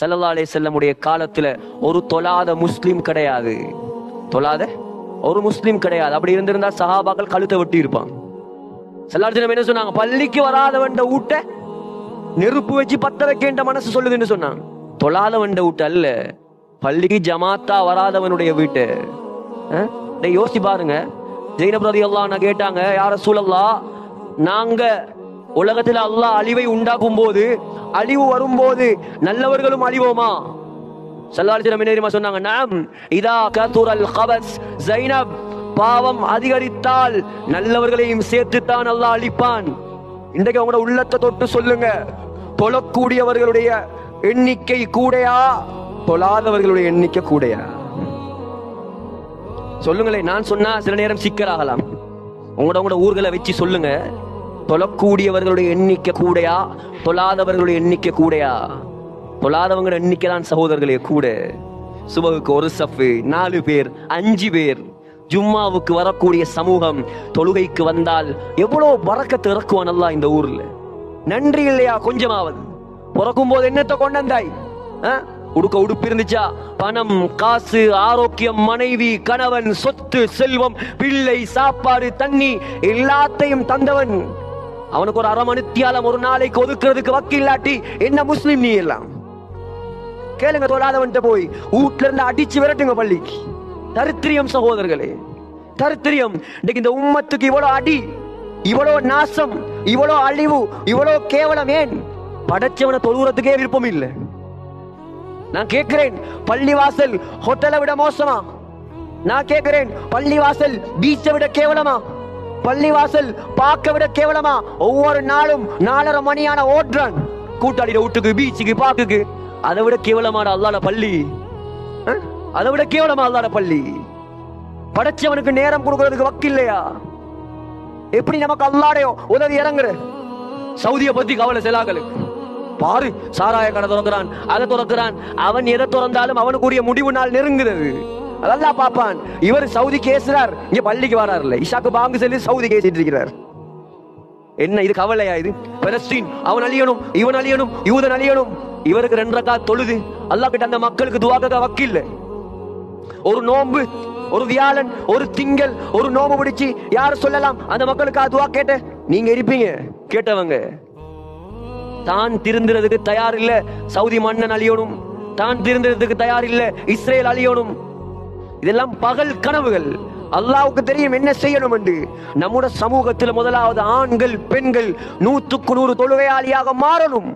சல்லல்லா அலைஹி செல்லமுடைய காலத்துல ஒரு தொழாத முஸ்லீம் கிடையாது. தொழாத ஒரு முஸ்லீம் கிடையாது. அப்படி இருந்திருந்தா சஹாபாக்கள் கழுத்தை வெட்டி இருப்பான் செல்லார்ஜனம் என்ன சொன்னாங்க? பள்ளிக்கு வராதவன்ட ஊட்ட நெருப்பு வச்சு பத்த வைக்கின்ற மனசு சொல்லுதுன்னு சொன்னாங்க. தொழாதவன்ட ஊட்ட அல்ல. பள்ளிக்கு ஜமாத்தா வராதவனுடைய வீட்டு. அஹ்? டேய் பாருங்க. ஜெயினப் ரதி கேட்டாங்க யார சூழல்லா நாங்க உலகத்துல அல்லாஹ் அழிவை உண்டாக்கும் போது அழிவு வரும்போது நல்லவர்களும் அழிவோமா? சல்லாலிசிரம் என்ன சொன்னாங்க? நாம் இதா கதுரல் கபஸ் ஜைனப் பாவம் அதிகரித்தால் நல்லவர்களையும் சேர்த்துத்தான் அல்லாஹ் அழிப்பான். இன்றைக்கு உங்களோட உள்ளத்தை தொட்டு சொல்லுங்க. தொழக்கூடியவர்களுடைய எண்ணிக்கை கூடையா? தொழாதவர்களுடைய எண்ணிக்கை கூடையா? சொல்லுங்களேன் நான் சொன்னா சில நேரம் சிக்கலாகலாம். உங்களோட உங்களோட ஊர்களை வச்சு சொல்லுங்க. தொழக்கூடியவர்களுடைய எண்ணிக்கை கூடையா? தொழாதவர்களுடைய எண்ணிக்கை கூடையா? தொழாதவங்களோட எண்ணிக்கை தான் சகோதரர்களே கூட. சுபகுக்கு ஒரு சஃபு நாலு பேர் அஞ்சு பேர். ஜும்மாவுக்கு வரக்கூடிய சமூகம் தொழுகைக்கு வந்தால் எவ்வளவு வரக்கத்து இறக்குவான் நல்லா இந்த ஊர்ல. நன்றி இல்லையா கொஞ்சமாவது? பிறக்கும் போது என்னத்தை கொண்டாந்தாய் ஆ? உடுக்க உடுப்பு இருந்துச்சா? பணம் காசு ஆரோக்கியம் மனைவி கணவன் சொத்து செல்வம் பிள்ளை சாப்பாடு தண்ணி எல்லாத்தையும் தந்தவன். அவனுக்கு ஒரு அரை மணித்தியாலம் ஒரு நாளைக்கு ஒதுக்குறதுக்கு வக்கில்லாட்டி என்ன முஸ்லீம் நீ எல்லாம்? கேளுங்க தொழாதவன்ட்ட போய் வீட்டுல இருந்து அடிச்சு விரட்டுங்க பள்ளிக்கு. தரித்திரியம் சகோதரர்களே தரித்திரியம். இன்னைக்கு இந்த உம்மத்துக்கு இவ்வளவு அடி இவ்வளவு நாசம் இவ்வளவு அழிவு இவ்வளவு கேவலம் ஏன்? படைச்சவனை தொழுகிறதுக்கே விருப்பம் இல்லை. நான் கேட்கிறேன் பள்ளிவாசல் ஹோட்டலை விட மோசமா? நான் கேட்கிறேன் பள்ளிவாசல் பீச்சை விட கேவலமா? பள்ளிவாசல் பார்க்க விட கேவலமா? ஒவ்வொரு நாளும் நாலரை மணியான ஓட்டுறான் கூட்டாளிட வீட்டுக்கு பீச்சுக்கு பாக்குக்கு அதை விட கேவலமான அல்லாட பள்ளி. அதை விட கேவலமா அல்லாட பள்ளி. படைச்சவனுக்கு நேரம் கொடுக்கறதுக்கு வக்கு இல்லையா? எப்படி நமக்கு அல்லாடையோ உதவி இறங்குற? சவுதியை பத்தி கவலை செலாக்களுக்கு பாரு சாராய கடை திறக்கிறான் அதை திறக்கிறான். அவன் எதை திறந்தாலும் அவனுக்குரிய முடிவு நாள் நெருங்குறது அதெல்லாம் பாப்பான். இவர் சவுதி கேசுறார். இங்க பள்ளிக்கு வராருல்ல. இஷாக்கு பாங்கு சொல்லி சவுதி கேசிட்டு இருக்கிறார். என்ன இது கவலையா இது? பெலஸ்டீன் அவன் அழியணும் இவன் அழியணும் யூதன் அழியணும். இவருக்கு ரெண்டரைக்கா தொழுது. அல்லாஹ் கிட்ட அந்த மக்களுக்கு துவாக்க வக்கில்ல ஒரு நோம்பு ஒரு வியாழன் ஒரு திங்கள் ஒரு நோம்பு பிடிச்சு யாரும் சொல்லலாம்? அந்த மக்களுக்கு அதுவா கேட்ட நீங்க இருப்பீங்க. கேட்டவங்க தான் திருந்துறதுக்கு தயார் இல்ல. சவுதி மன்னன் அழியணும். தான் திருந்துறதுக்கு தயார் இல்ல. இஸ்ரேல் அழியணும். இதெல்லாம் பகல் கனவுகள். அல்லாவுக்கு தெரியும் என்ன செய்யணும் என்று. நம்முடைய சமூகத்தில் முதலாவது ஆண்கள் பெண்கள் நூற்றுக்கு நூறு தொழுகையாளியாக மாறணும்.